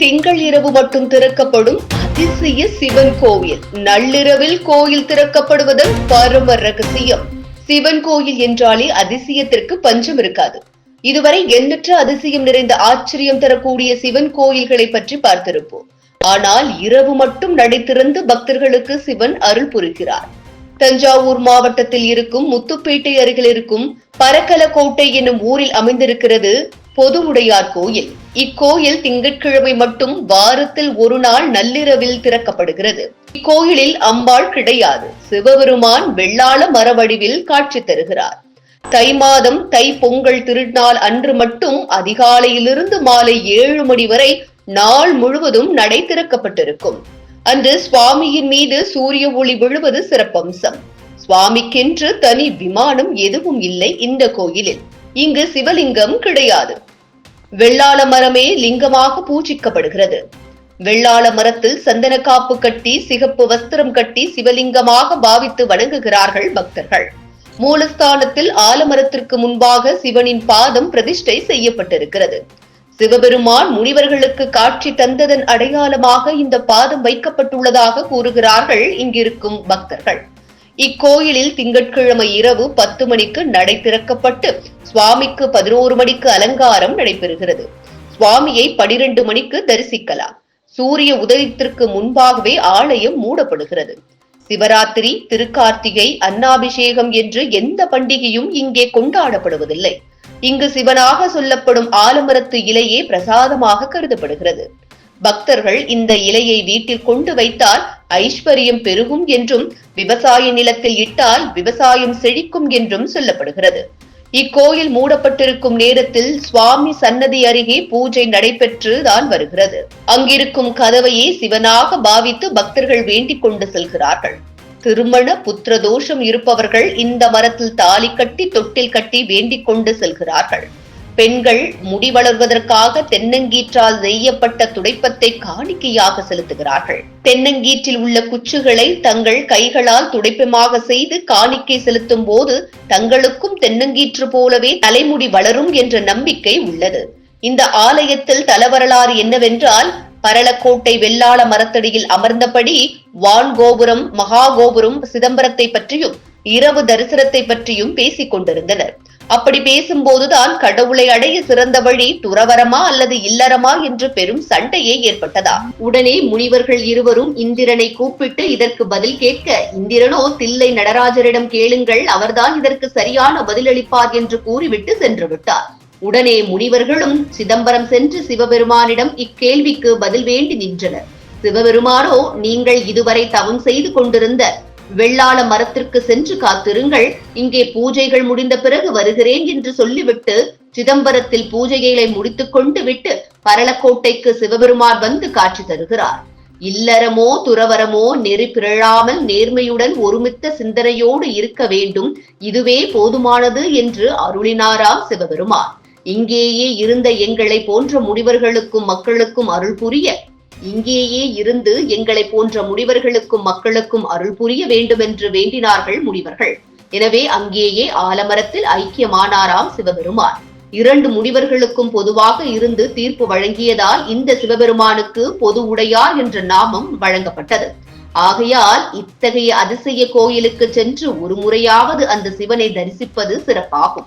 திங்கள் இரவு மட்டும் திறக்கப்படும் அதிசய சிவன் கோவில். நள்ளிரவில் கோயில் திறக்கப்படுவதன் பரம ரகசியம். சிவன் கோயில் என்றாலே அதிசயத்திற்கு பஞ்சம் இருக்காது. இதுவரை எண்ணற்ற அதிசயம் நிறைந்த ஆச்சரியம் தரக்கூடிய சிவன் கோயில்களை பற்றி பார்த்திருப்போம். ஆனால் இரவு மட்டும் நடை பக்தர்களுக்கு சிவன் அருள் புரிகிறார். தஞ்சாவூர் மாவட்டத்தில் இருக்கும் முத்துப்பேட்டை அருகில் இருக்கும் பரக்கலக்கோட்டை என்னும் ஊரில் அமைந்திருக்கிறது பொது உடையார் கோயில். இக்கோயில் திங்கட்கிழமை மட்டும் வாரத்தில் ஒரு நாள் நள்ளிரவில் திறக்கப்படுகிறது. இக்கோயிலில் அம்பாள் கிடையாது. சிவபெருமான் வெள்ளாள மரவடிவில் காட்சி தருகிறார். தை மாதம் தை பொங்கல் திருநாள் அன்று மட்டும் அதிகாலையிலிருந்து மாலை ஏழு மணி வரை நாள் முழுவதும் நடை திறக்கப்பட்டிருக்கும். அன்று சுவாமியின் மீது சூரிய ஒளி விழுவது சிறப்பம்சம். சுவாமிக்கென்று தனி விமானம் எதுவும் இல்லை இந்த கோயிலில். இங்கு சிவலிங்கம் கிடையாது. வெள்ளாள மரமே லிங்கமாக பூஜிக்கப்படுகிறது. வெள்ளாள மரத்தில் சந்தன காப்பு கட்டி சிகப்பு வஸ்திரம் கட்டி சிவலிங்கமாக பாவித்து வணங்குகிறார்கள் பக்தர்கள். மூலஸ்தானத்தில் ஆலமரத்திற்கு முன்பாக சிவனின் பாதம் பிரதிஷ்டை செய்யப்பட்டிருக்கிறது. சிவபெருமான் முனிவர்களுக்கு காட்சி தந்ததன் அடையாளமாக இந்த பாதம் வைக்கப்பட்டுள்ளதாக கூறுகிறார்கள் இங்கிருக்கும் பக்தர்கள். இக்கோயிலில் திங்கட்கிழமை இரவு பத்து மணிக்கு நடை திறக்கப்பட்டு சுவாமிக்கு பதினோரு மணிக்கு அலங்காரம் நடைபெறுகிறது. சுவாமியை பனிரெண்டு மணிக்கு தரிசிக்கலாம். சூரிய உதயத்திற்கு முன்பாகவே ஆலயம் மூடப்படுகிறது. சிவராத்திரி திருக்கார்த்திகை அன்னாபிஷேகம் என்று எந்த பண்டிகையும் இங்கே கொண்டாடப்படுவதில்லை. இங்கு சிவனாக சொல்லப்படும் ஆலமரத்து இலையே பிரசாதமாக கருதப்படுகிறது. பக்தர்கள் இந்த இலையை வீட்டில் கொண்டு வைத்தால் ஐஸ்வர்யம் பெருகும் என்றும் விவசாய நிலத்தில் இட்டால் விவசாயம் செழிக்கும் என்றும் சொல்லப்படுகிறது. இக்கோயில் மூடப்பட்டிருக்கும் நேரத்தில் சுவாமி சன்னதி அருகே பூஜை நடைபெற்று தான் வருகிறது. அங்கிருக்கும் கதவையே சிவனாக பாவித்து பக்தர்கள் வேண்டிக் கொண்டு செல்கிறார்கள். திருமண புத்திர தோஷம் இருப்பவர்கள் இந்த மரத்தில் தாலி கட்டி தொட்டில் கட்டி வேண்டிக் கொண்டு செல்கிறார்கள். பெண்கள் முடி வளர்வதற்காக தென்னங்கீற்றால் நெய்யப்பட்ட துடைப்பத்தை காணிக்கையாக செலுத்துகிறார்கள். தென்னங்கீற்றில் உள்ள குச்சுகளை தங்கள் கைகளால் துடைப்பமாக செய்து காணிக்கை செலுத்தும் போது தங்களுக்கும் தென்னங்கீற்று போலவே தலைமுடி வளரும் என்ற நம்பிக்கை உள்ளது. இந்த ஆலயத்தில் தலவரலாறு என்னவென்றால் பரளக்கோட்டை வெள்ளாள மரத்தடியில் அமர்ந்தபடி வான் கோபுரம் மகா கோபுரம் சிதம்பரத்தை பற்றியும் இரவு தரிசனத்தை பற்றியும் பேசிக் கொண்டிருந்தனர். அப்படி பேசும்போதுதான் கடவுளை அடைய சிறந்த வழி துறவரமா அல்லது இல்லறமா என்று பெரும் சண்டையே ஏற்பட்டதா? உடனே முனிவர்கள் இருவரும் இந்திரனை கூப்பிட்டு இதற்கு பதில் கேட்க இந்திரனோ தில்லை நடராஜரிடம் கேளுங்கள் அவர்தான் இதற்கு சரியான பதிலளிப்பார் என்று கூறிவிட்டு சென்று விட்டார். உடனே முனிவர்களும் சிதம்பரம் சென்று சிவபெருமானிடம் இக்கேள்விக்கு பதில் வேண்டி நின்றனர். சிவபெருமானோ நீங்கள் இதுவரை தவம் செய்து கொண்டிருந்த வெள்ளாள மரத்திற்கு சென்று காத்திருங்கள். இங்கே பூஜைகள் முடிந்த பிறகு வருகிறேன் என்று சொல்லிவிட்டு சிதம்பரத்தில் பூஜைகளை முடித்துக் கொண்டு விட்டு பரளக்கோட்டைக்கு சிவபெருமான் வந்து காட்சி தருகிறார். இல்லறமோ துறவரமோ நெறி பிறழாமல் நேர்மையுடன் ஒருமித்த சிந்தனையோடு இருக்க வேண்டும். இதுவே போதுமானது என்று அருளினாராம் சிவபெருமான். இங்கேயே இருந்த எங்களை போன்ற முனிவர்களுக்கும் மக்களுக்கும் அருள் புரிய இங்கேயே இருந்து எங்களை போன்ற முனிவர்களுக்கும் மக்களுக்கும் அருள் புரிய வேண்டுமென்று வேண்டினார்கள் முனிவர்கள். எனவே அங்கேயே ஆலமரத்தில் ஐக்கியமானாராம் சிவபெருமான். இரண்டு முனிவர்களுக்கும் பொதுவாக இருந்து தீர்ப்பு வழங்கியதால் இந்த சிவபெருமானுக்கு பொது உடையார் என்ற நாமம் வழங்கப்பட்டது. ஆகையால் இத்தகைய அதிசய கோயிலுக்கு சென்று ஒரு முறையாவது அந்த சிவனை தரிசிப்பது சிறப்பாகும்.